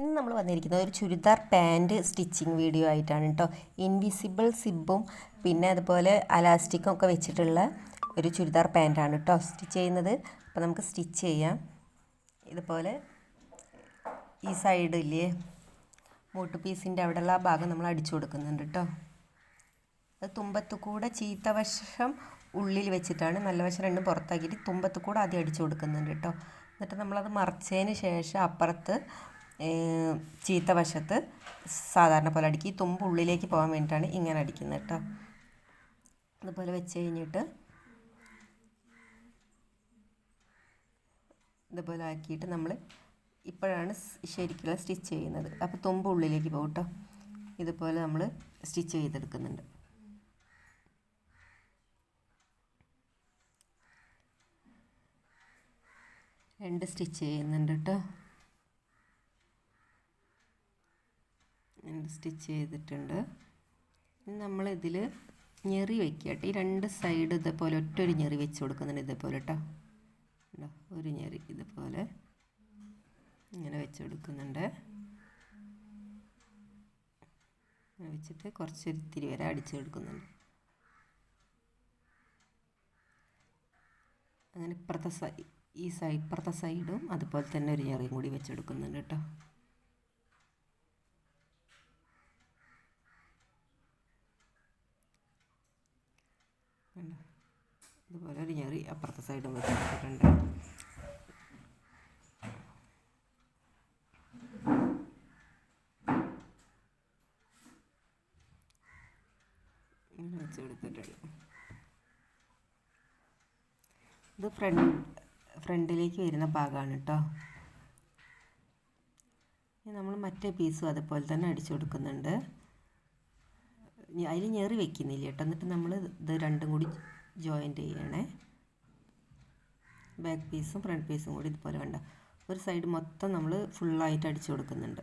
ഇന്ന് നമ്മൾ വന്നിരിക്കുന്നത് ഒരു ചുരിദാർ പാന്റ് സ്റ്റിച്ചിങ് വീഡിയോ ആയിട്ടാണ് കേട്ടോ. ഇൻവിസിബിൾ സിബും പിന്നെ അതുപോലെ അലാസ്റ്റിക്കും ഒക്കെ വെച്ചിട്ടുള്ള ഒരു ചുരിദാർ പാന്റാണ് കേട്ടോ സ്റ്റിച്ച് ചെയ്യുന്നത്. അപ്പോൾ നമുക്ക് സ്റ്റിച്ച് ചെയ്യാം. ഇതുപോലെ ഈ സൈഡ് ഇല്ലേ മൂട്ട് പീസിന്റെ അവിടെയുള്ള ആ ഭാഗം നമ്മൾ അടിച്ചു കൊടുക്കുന്നുണ്ട് കേട്ടോ. അത് തുമ്പത്ത് കൂടെ ചീത്ത വശം ഉള്ളിൽ വെച്ചിട്ടാണ് നല്ല വശം രണ്ടും പുറത്താക്കിയിട്ട് തുമ്പത്ത് കൂടെ ആദ്യം അടിച്ചു കൊടുക്കുന്നുണ്ട് കേട്ടോ. എന്നിട്ട് നമ്മളത് മറച്ചതിന് ശേഷം അപ്പുറത്ത് ചീത്ത വശത്ത് സാധാരണ പോലെ അടിക്കുക ഈ തുമ്പ് ഉള്ളിലേക്ക് പോകാൻ വേണ്ടിയിട്ടാണ് ഇങ്ങനെ അടിക്കുന്നത് കേട്ടോ. അതുപോലെ വെച്ച് കഴിഞ്ഞിട്ട് ഇതുപോലെ ആക്കിയിട്ട് നമ്മൾ ഇപ്പോഴാണ് ശരിക്കുള്ള സ്റ്റിച്ച് ചെയ്യുന്നത്. അപ്പോൾ തുമ്പ് ഉള്ളിലേക്ക് പോകും കേട്ടോ. ഇതുപോലെ നമ്മൾ സ്റ്റിച്ച് ചെയ്തെടുക്കുന്നുണ്ട്. രണ്ട് സ്റ്റിച്ച് ചെയ്യുന്നുണ്ട് കേട്ടോ. സ്റ്റിച്ച് ചെയ്തിട്ടുണ്ട്. നമ്മളിതിൽ ഞെറി വയ്ക്കുക കേട്ടോ. ഈ രണ്ട് സൈഡ് ഇതേപോലെ ഒറ്റൊരു ഞെറി വെച്ച് കൊടുക്കുന്നുണ്ട് ഇതേപോലെ കേട്ടോ. ഒരു ഞെറി ഇതുപോലെ ഇങ്ങനെ വെച്ച് കൊടുക്കുന്നുണ്ട്. വെച്ചിട്ട് കുറച്ച് ഇത്തിരി വരെ അടിച്ച് കൊടുക്കുന്നുണ്ട്. അങ്ങനെ ഇപ്പുറത്തെ സൈ ഈ സൈഡ് ഇപ്പുറത്തെ സൈഡും അതുപോലെ തന്നെ ഒരു ഞെറിയും കൂടി വെച്ച് കൊടുക്കുന്നുണ്ട് കേട്ടോ. ഇതുപോലെ ഒരു ഞെറി അപ്പുറത്തെ സൈഡും വെച്ചിട്ടുണ്ട്. ഇത് ഫ്രണ്ട് ഫ്രണ്ടിലേക്ക് വരുന്ന ഭാഗമാണ് കേട്ടോ നമ്മൾ മറ്റേ പീസും അതുപോലെ തന്നെ അടിച്ചു കൊടുക്കുന്നുണ്ട്. അതിൽ ഞെറി വെക്കുന്നില്ല കേട്ടോ എന്നിട്ട് നമ്മൾ ഇത് രണ്ടും കൂടി ജോയിന്റ് ചെയ്യണേ. ബാക്ക് പീസും ഫ്രണ്ട് പീസും കൂടി ഇതുപോലെ വേണ്ട. ഒരു സൈഡ് മൊത്തം നമ്മൾ ഫുള്ളായിട്ട് അടിച്ചു കൊടുക്കുന്നുണ്ട്.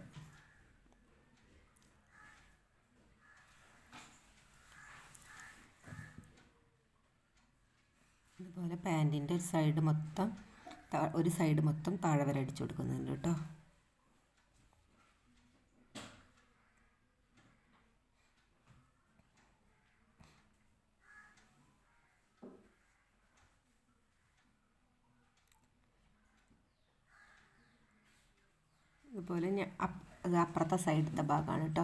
ഇതുപോലെ പാന്റിന്റെ ഒരു സൈഡ് മൊത്തം ഒരു സൈഡ് മൊത്തം താഴെ വരെ അടിച്ചു കൊടുക്കുന്നുണ്ട് കേട്ടോ. ഇതുപോലെ അത് അപ്പുറത്തെ സൈഡിലത്തെ ഭാഗമാണ് കേട്ടോ.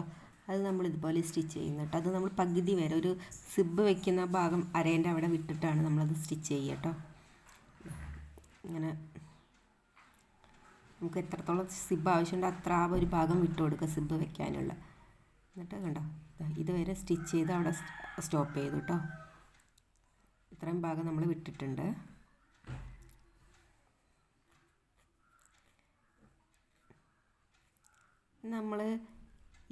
അത് നമ്മൾ ഇതുപോലെ സ്റ്റിച്ച് ചെയ്യുന്നത് കേട്ടോ. അത് നമ്മൾ പകുതി വരെ ഒരു സിബ് വെക്കുന്ന ഭാഗം അരേന്റെ അവിടെ വിട്ടിട്ടാണ് നമ്മളത് സ്റ്റിച്ച് ചെയ്യുക കേട്ടോ. ഇങ്ങനെ നമുക്ക് എത്രത്തോളം സിബ് ആവശ്യമുണ്ട് അത്ര ആ ഒരു ഭാഗം വിട്ടു കൊടുക്കുക സിബ് വെക്കാനുള്ള. എന്നിട്ട് കണ്ടോ? ഇതുവരെ സ്റ്റിച്ച് ചെയ്ത് അവിടെ സ്റ്റോപ്പ് ചെയ്തു കേട്ടോ. ഇത്രയും ഭാഗം നമ്മൾ വിട്ടിട്ടുണ്ട്. നമ്മൾ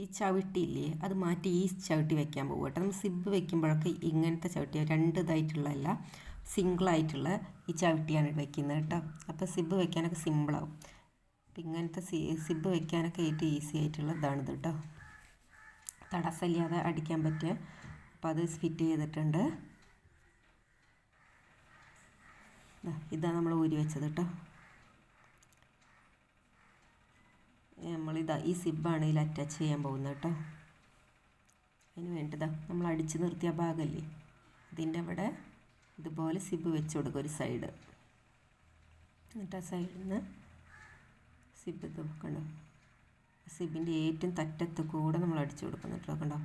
ഈ ചവിട്ടിയില്ലേ അത് മാറ്റി ഈ ചവിട്ടി വെക്കാൻ പോകും കേട്ടോ. നമ്മൾ സിബ് വെക്കുമ്പോഴൊക്കെ ഇങ്ങനത്തെ ചവിട്ടി രണ്ട് ഇതായിട്ടുള്ളതല്ല സിംഗിളായിട്ടുള്ള ഈ ചവിട്ടിയാണ് വെക്കുന്നത് കേട്ടോ. അപ്പോൾ സിബ് വെക്കാനൊക്കെ സിമ്പിളാവും അപ്പം ഇങ്ങനത്തെ സി സിബ് വെക്കാനൊക്കെ ഏറ്റവും ഈസി ആയിട്ടുള്ള ഇതാണിത് കേട്ടോ. തടസ്സമില്ലാതെ അടിക്കാൻ പറ്റിയ അപ്പോൾ അത് ഫിറ്റ് ചെയ്തിട്ടുണ്ട്. ഇതാണ് നമ്മൾ ഊരി വെച്ചത് കേട്ടോ. നമ്മളിതാ ഈ സിബാണ് ഇതിൽ അറ്റാച്ച് ചെയ്യാൻ പോകുന്നത് കേട്ടോ. അതിന് വേണ്ടതാ നമ്മൾ അടിച്ച് നിർത്തിയ ഭാഗമല്ലേ ഇതിന്റെ അവിടെ ഇതുപോലെ സിബ് വെച്ച് കൊടുക്കുക ഒരു സൈഡ് എന്നിട്ട് ആ സൈഡിൽ നിന്ന് സിബ് ഇത് കണ്ടോ സിബിന്റെ ഏറ്റവും തറ്റത്ത് കൂടെ നമ്മൾ അടിച്ചു കൊടുക്കുന്നുണ്ട് കണ്ടോ?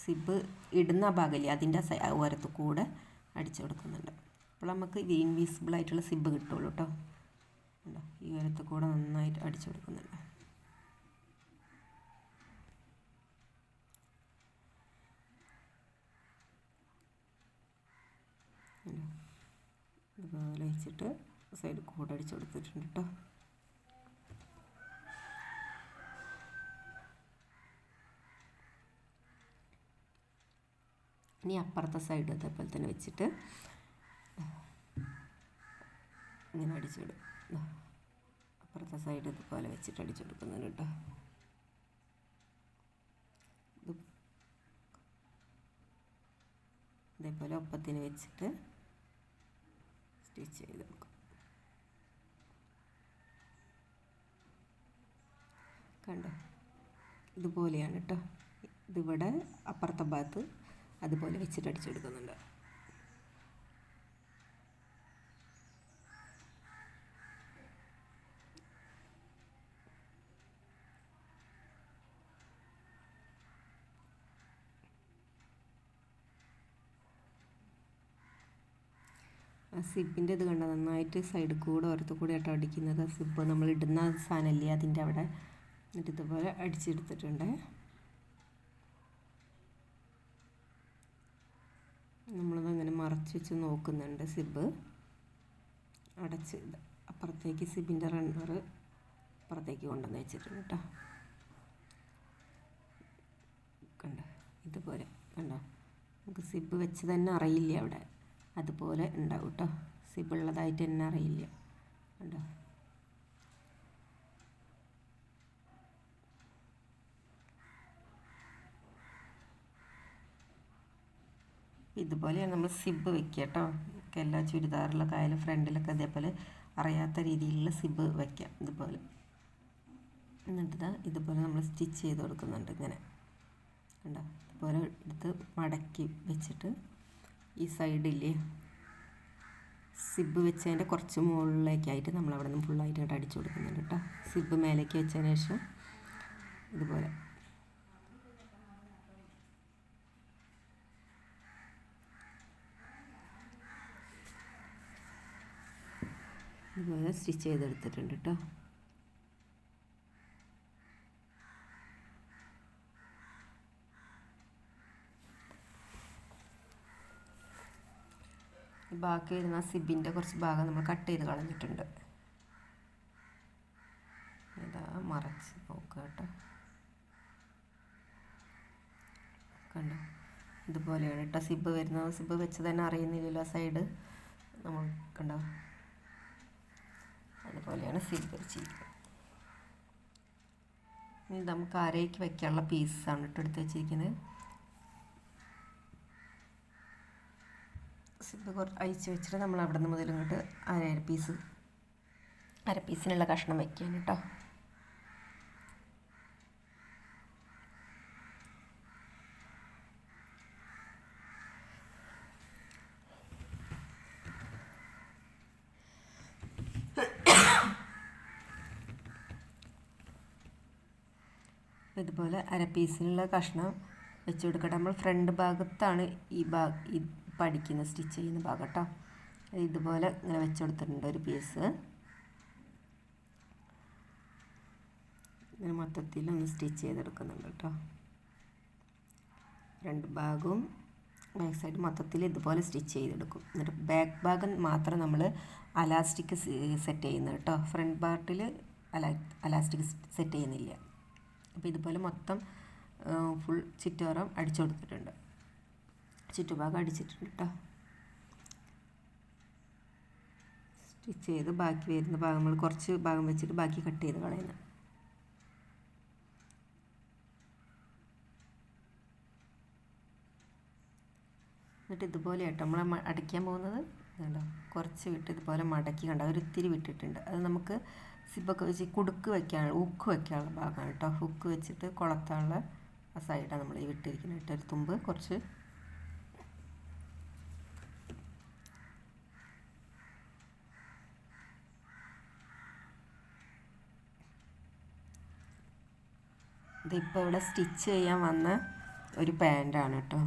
സിബ് ഇടുന്ന ഭാഗമല്ലേ അതിന്റെ ഓരത്ത് കൂടെ അടിച്ചു കൊടുക്കുന്നുണ്ട്. അപ്പോൾ നമുക്ക് ഇൻവിസിബിൾ ആയിട്ടുള്ള സിബ് കിട്ടുള്ളൂ കേട്ടോ. ഈ ഓരത്ത് കൂടെ നന്നായിട്ട് അടിച്ചു കൊടുക്കുന്നുണ്ട്. ഇതുപോലെ വെച്ചിട്ട് സൈഡ് കൂടെ അടിച്ച് കൊടുത്തിട്ടുണ്ട് കേട്ടോ ഇനി അപ്പുറത്തെ സൈഡ് അതേപോലെ തന്നെ വെച്ചിട്ട് ഇങ്ങനെ അടിച്ചു കൊടുക്കും അപ്പുറത്തെ സൈഡ് ഇതുപോലെ വെച്ചിട്ട് അടിച്ചു കൊടുക്കുന്നുണ്ട് കേട്ടോ ഇതേപോലെ ഒപ്പത്തിന് വെച്ചിട്ട് സ്റ്റിച്ച് ചെയ്ത് കണ്ടോ? ഇതുപോലെയാണ് കേട്ടോ ഇതിവിടെ അപ്പുറത്തെ ഭാഗത്ത് അതുപോലെ വെച്ചിട്ട് അടിച്ചു സിബിന്റെ ഇത് കണ്ട? നന്നായിട്ട് സൈഡ് കൂടെ ഓരത്ത് കൂടെ ആയിട്ട് അടിക്കുന്നത്. സിബ് നമ്മൾ ഇടുന്ന സാധനമല്ലേ അതിന്റെ അവിടെ? എന്നിട്ട് ഇതുപോലെ അടിച്ചെടുത്തിട്ടുണ്ട്. നമ്മളത് അങ്ങനെ മറച്ച് വെച്ച് നോക്കുന്നുണ്ട് സിബ്. അടച്ച് അപ്പുറത്തേക്ക് സിബിന്റെ റണ്ണർ അപ്പുറത്തേക്ക് കൊണ്ടുവന്ന് വെച്ചിട്ടുണ്ട് കേട്ടോ. കണ്ടോ? ഇതുപോലെ കണ്ടോ? നമുക്ക് സിബ് വെച്ച് തന്നെ അറിയില്ല അവിടെ. അതുപോലെ ഉണ്ടാവും കേട്ടോ സിബിളുള്ളതായിട്ട് തന്നെ അറിയില്ല. കണ്ടോ? ഇതുപോലെയാണ് നമ്മൾ സിബ് വെക്കുക കേട്ടോ എല്ലാ ചുരിദാറിലൊക്കെ ആയാലും ഫ്രണ്ടിലൊക്കെ അതേപോലെ അറിയാത്ത രീതിയിലുള്ള സിബ് വയ്ക്കാം ഇതുപോലെ. എന്നിട്ട് ഇതാ ഇതുപോലെ നമ്മൾ സ്റ്റിച്ച് ചെയ്ത് കൊടുക്കുന്നുണ്ട് ഇങ്ങനെ. കണ്ടോ? ഇതുപോലെ എടുത്ത് മടക്കി വെച്ചിട്ട് ഈ സൈഡില്ലേ സിബ് വെച്ചതിന്റെ കുറച്ച് മുകളിലേക്കായിട്ട് നമ്മൾ അവിടെ നിന്ന് ഫുള്ളായിട്ട് അടിച്ചു കൊടുക്കുന്നുണ്ട് കേട്ടോ. സിബ് മേലേക്ക് വെച്ചതിന് ശേഷം ഇതുപോലെ. ഇതുപോലെ സ്റ്റിച്ച് ചെയ്തെടുത്തിട്ടുണ്ട് കേട്ടോ. ബാക്കി വരുന്ന സിബിന്റെ കുറച്ച് ഭാഗം നമ്മൾ കട്ട് ചെയ്ത് കളഞ്ഞിട്ടുണ്ട്. ഇതാ മറച്ച് നോക്കുക കേട്ടോ. കണ്ടോ? ഇതുപോലെയാണ് കേട്ടോ സിബ് വരുന്നത്. സിബ് വെച്ച് തന്നെ അറിയുന്നില്ലല്ലോ സൈഡ്. നമ്മൾ കണ്ടോ? അതുപോലെയാണ് സിബ് വെച്ചിരിക്കുന്നത് ഇനി നമുക്ക് അരയ്ക്ക് വെക്കാനുള്ള പീസാണ് കേട്ടോ എടുത്ത് വെച്ചിരിക്കുന്നത്. സിബ് കുറച്ച് അഴിച്ച് വെച്ചിട്ട് നമ്മൾ അവിടെ നിന്ന് മുതൽ ഇങ്ങോട്ട് അര പീസ് അര പീസിനുള്ള കഷ്ണം വയ്ക്കാൻ കേട്ടോ ഇതുപോലെ അര പീസിനുള്ള കഷ്ണം വെച്ച് കൊടുക്കട്ടെ. നമ്മൾ ഫ്രണ്ട് ഭാഗത്താണ് ഈ ഭാഗം പഠിക്കുന്ന സ്റ്റിച്ച് ചെയ്യുന്ന ഭാഗം കേട്ടോ ഇതുപോലെ ഇങ്ങനെ വെച്ച് കൊടുത്തിട്ടുണ്ട് ഒരു പീസ് ഇങ്ങനെ മൊത്തത്തിൽ ഒന്ന് സ്റ്റിച്ച് ചെയ്തെടുക്കുന്നുണ്ട് കേട്ടോ. രണ്ട് ഭാഗവും ബാക്ക് സൈഡ് മൊത്തത്തിൽ ഇതുപോലെ സ്റ്റിച്ച് ചെയ്തെടുക്കും. എന്നിട്ട് ബാക്ക് ഭാഗം മാത്രം നമ്മൾ അലാസ്റ്റിക് സെറ്റ് ചെയ്യുന്നത് കേട്ടോ. ഫ്രണ്ട് പാർട്ടിൽ അലാ അലാസ്റ്റിക് സെറ്റ് ചെയ്യുന്നില്ല. അപ്പോൾ ഇതുപോലെ മൊത്തം ഫുൾ ചുറ്റോറം അടിച്ചു കൊടുത്തിട്ടുണ്ട്. ചുറ്റുഭാഗം അടിച്ചിട്ടുണ്ട് കേട്ടോ സ്റ്റിച്ച് ചെയ്ത് ബാക്കി വരുന്ന ഭാഗങ്ങൾ കുറച്ച് ഭാഗം വെച്ചിട്ട് ബാക്കി കട്ട് ചെയ്ത് കളയുന്നത് എന്നിട്ട് ഇതുപോലെ കേട്ടോ നമ്മൾ അടയ്ക്കാൻ പോകുന്നത്. കണ്ടോ കുറച്ച് വിട്ട് ഇതുപോലെ മടക്കി കണ്ടോ? ഒരു ഇത്തിരി വിട്ടിട്ടുണ്ട്. അത് നമുക്ക് സിബൊക്കെ വെച്ച് കുടുക്ക് വെക്കാനുള്ള ഉക്ക് വെക്കാനുള്ള ഭാഗമാണ് കേട്ടോ ഹുക്ക് വെച്ചിട്ട് കൊളത്താനുള്ള ആ സൈഡാണ് നമ്മൾ ഈ വിട്ടിരിക്കുന്നത്. കേട്ടോ ഒരു തുമ്പ് കുറച്ച് ഇതിപ്പോൾ ഇവിടെ സ്റ്റിച്ച് ചെയ്യാൻ വന്ന ഒരു പാന്റാണ് കേട്ടോ.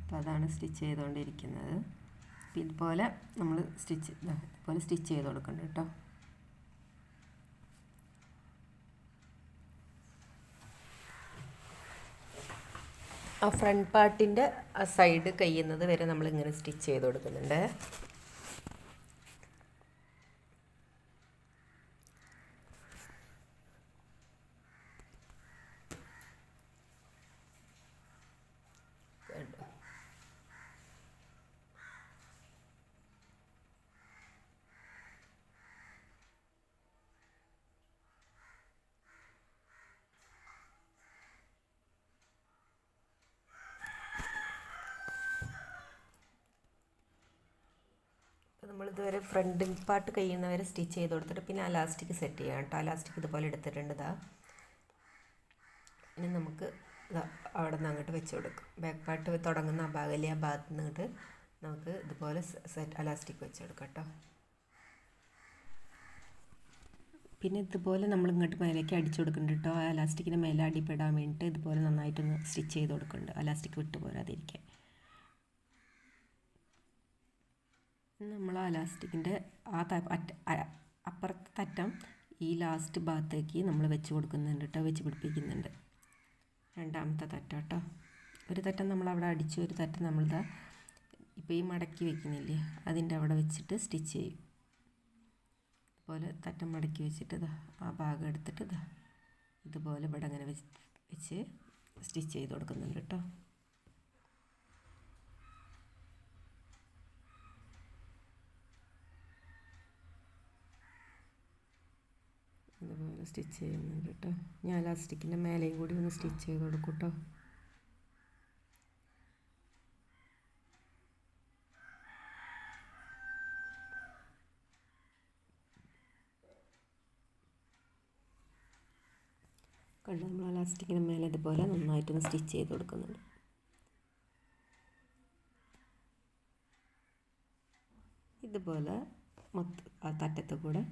അപ്പോൾ അതാണ് സ്റ്റിച്ച് ചെയ്തുകൊണ്ടിരിക്കുന്നത് അപ്പോൾ ഇതുപോലെ നമ്മൾ സ്റ്റിച്ച് ഇതുപോലെ സ്റ്റിച്ച് ചെയ്ത് കൊടുക്കണം കേട്ടോ. ആ ഫ്രണ്ട് പാർട്ടിന്റെ ആ സൈഡ് കഴിയുന്നത് വരെ നമ്മളിങ്ങനെ സ്റ്റിച്ച് ചെയ്ത് കൊടുക്കുന്നുണ്ട്. ഇതുവരെ ഫ്രണ്ട് പാർട്ട് കഴിയുന്ന വരെ സ്റ്റിച്ച് ചെയ്ത് കൊടുത്തിട്ട് പിന്നെ അലാസ്റ്റിക് സെറ്റ് ചെയ്യാം കേട്ടോ. അലാസ്റ്റിക് ഇതുപോലെ എടുത്തിട്ടുണ്ട് ഇതാ ഇനി നമുക്ക് അവിടെ നിന്ന് അങ്ങോട്ട് വെച്ച് കൊടുക്കും. ബാക്ക് പാർട്ട് തുടങ്ങുന്ന ആ ഭാഗമല്ലേ ആ ഭാഗത്ത് നിന്നിട്ട് നമുക്ക് ഇതുപോലെ സെറ്റ് അലാസ്റ്റിക് വെച്ച് കൊടുക്കാം കേട്ടോ. പിന്നെ ഇതുപോലെ നമ്മൾ ഇങ്ങോട്ട് മേലേക്ക് അടിച്ചു കൊടുക്കുന്നുണ്ട് കേട്ടോ. ആ അലാസ്റ്റിക്കിന്റെ മേലെ അടിപ്പെടാൻ വേണ്ടിയിട്ട് ഇതുപോലെ നന്നായിട്ടൊന്ന് സ്റ്റിച്ച് ചെയ്ത് കൊടുക്കുന്നുണ്ട്. അലാസ്റ്റിക് വിട്ട് പോരാതിരിക്കാൻ. നമ്മൾ ആ ആ അപ്പുറത്തെ തറ്റം ഈ ലാസ്റ്റ് ഭാഗത്തേക്ക് നമ്മൾ വെച്ച് കൊടുക്കുന്നുണ്ട് കേട്ടോ വെച്ച് പിടിപ്പിക്കുന്നുണ്ട്. രണ്ടാമത്തെ തറ്റം കേട്ടോ ഒരു തറ്റം നമ്മൾ അവിടെ അടിച്ച് ഒരു തറ്റം നമ്മളിതാ ഇപ്പോൾ ഈ മടക്കി വെക്കുന്നില്ലേ അതിന്റെ അവിടെ വെച്ചിട്ട് സ്റ്റിച്ച് ചെയ്യും. ഇതുപോലെ തറ്റം മടക്കി വെച്ചിട്ട് ഇതാ ആ ഭാഗം എടുത്തിട്ട് ഇതാ ഇതുപോലെ ഇവിടെ അങ്ങനെ വെച്ച് സ്റ്റിച്ച് ചെയ്ത് കൊടുക്കുന്നുണ്ട് കേട്ടോ ഇതുപോലെ സ്റ്റിച്ച് ചെയ്യുന്നുണ്ട് കേട്ടോ ഞാൻ ലാസ്റ്റിക്കിന്റെ മേലെയും കൂടി ഒന്ന് സ്റ്റിച്ച് ചെയ്ത് കൊടുക്കും കേട്ടോ കണ്ടു നമ്മൾ ആ ലാസ്റ്റിക്കിന് മേലെ ഇതുപോലെ നന്നായിട്ടൊന്ന് സ്റ്റിച്ച് ചെയ്ത് കൊടുക്കുന്നുണ്ട്. ഇതുപോലെ മൊത്ത ആ തറ്റത്ത് കൂടെ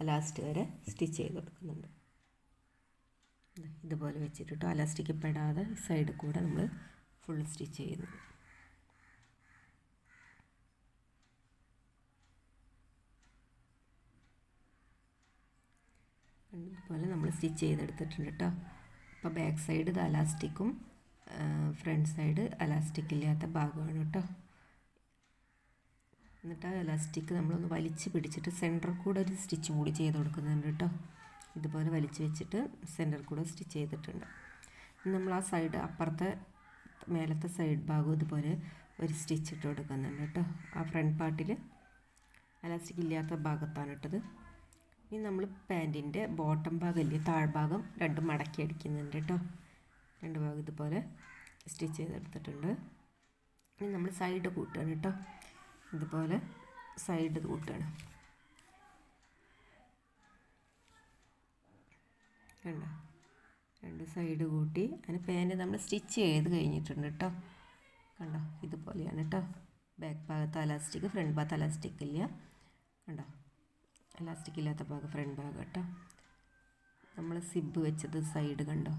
ലാസ്റ്റ് വരെ സ്റ്റിച്ച് ചെയ്ത് കൊടുക്കുന്നുണ്ട്. ഇതുപോലെ വെച്ചിട്ട് അലാസ്റ്റിക്ക് പെടാതെ സൈഡിൽ കൂടെ നമ്മൾ ഫുൾ സ്റ്റിച്ച് ചെയ്യുന്നു ഇതുപോലെ നമ്മൾ സ്റ്റിച്ച് ചെയ്തെടുത്തിട്ടുണ്ട് കേട്ടോ അപ്പോൾ ബാക്ക് സൈഡ് അലാസ്റ്റിക്കും ഫ്രണ്ട് സൈഡ് അലാസ്റ്റിക് ഇല്ലാത്ത ഭാഗമാണ് കേട്ടോ എന്നിട്ട് ആ ഇലാസ്റ്റിക് നമ്മളൊന്ന് വലിച്ച് പിടിച്ചിട്ട് സെന്റർ കൂടെ ഒരു സ്റ്റിച്ചും കൂടി ചെയ്ത് കൊടുക്കുന്നുണ്ട് കേട്ടോ ഇതുപോലെ വലിച്ച് വെച്ചിട്ട് സെന്റർ കൂടെ സ്റ്റിച്ച് ചെയ്തിട്ടുണ്ട്. നമ്മൾ ആ സൈഡ് അപ്പുറത്തെ മേലത്തെ സൈഡ് ഭാഗം ഇതുപോലെ ഒരു സ്റ്റിച്ച് ഇട്ട് കൊടുക്കുന്നുണ്ട് കേട്ടോ ആ ഫ്രണ്ട് പാർട്ടിൽ ഇലാസ്റ്റിക് ഇല്ലാത്ത ഭാഗത്താണ് ഇട്ടത്. ഇനി നമ്മൾ പാന്റിന്റെ ബോട്ടം ഭാഗമില്ലേ താഴ്ഭാഗം രണ്ട് മടക്കി അടിക്കുന്നുണ്ട് കേട്ടോ രണ്ട് ഭാഗം ഇതുപോലെ സ്റ്റിച്ച് ചെയ്തെടുത്തിട്ടുണ്ട്. ഇനി നമ്മൾ സൈഡ് കൂട്ടുകയാണ് കേട്ടോ ഇതുപോലെ സൈഡ് കൂട്ടുകയാണ് കണ്ടോ? രണ്ട് സൈഡ് കൂട്ടി. അതിന് പാന്റ് നമ്മൾ സ്റ്റിച്ച് ചെയ്ത് കഴിഞ്ഞിട്ടുണ്ട് കേട്ടോ കണ്ടോ? ഇതുപോലെയാണ് കേട്ടോ ബാക്ക് ഭാഗത്ത് അലാസ്റ്റിക് ഫ്രണ്ട് ഭാഗത്ത് അലാസ്റ്റിക് ഇല്ല. കണ്ടോ? അലാസ്റ്റിക് ഇല്ലാത്ത ഭാഗം ഫ്രണ്ട് ഭാഗം കേട്ടോ നമ്മൾ സിബ് വെച്ചത് സൈഡ് കണ്ടോ?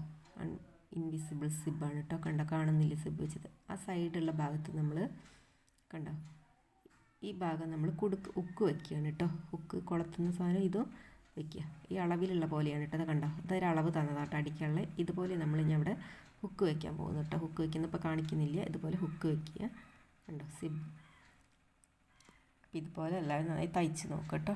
ഇൻവിസിബിൾ സിബ്ബാണ് കേട്ടോ കണ്ടോ? കാണുന്നില്ല സിബ് വെച്ചത്? ആ സൈഡുള്ള ഭാഗത്ത് നമ്മൾ കണ്ടോ? ഈ ഭാഗം നമ്മൾ കുടുക്ക് ഉക്ക് വെക്കുകയാണ് കേട്ടോ. ഉക്ക് കുളത്തുന്ന സാധനം ഇതും വെക്കുക. ഈ അളവിലുള്ള പോലെയാണ് കേട്ടോ. അത് കണ്ടോ? അതൊരു അളവ് തന്നതാട്ടോ അടിക്കാനുള്ള. ഇതുപോലെ നമ്മൾ ഇനി അവിടെ ഹുക്ക് വെക്കാൻ പോകുന്നു കേട്ടോ. ഹുക്ക് വെക്കുന്ന ഇപ്പോൾ കാണിക്കുന്നില്ല. ഇതുപോലെ ഹുക്ക് വെക്കുക. കണ്ടോ? സിബ് അപ്പോൾ ഇതുപോലെ എല്ലാവരും നന്നായി തയ്ച്ച് നോക്കാം കേട്ടോ.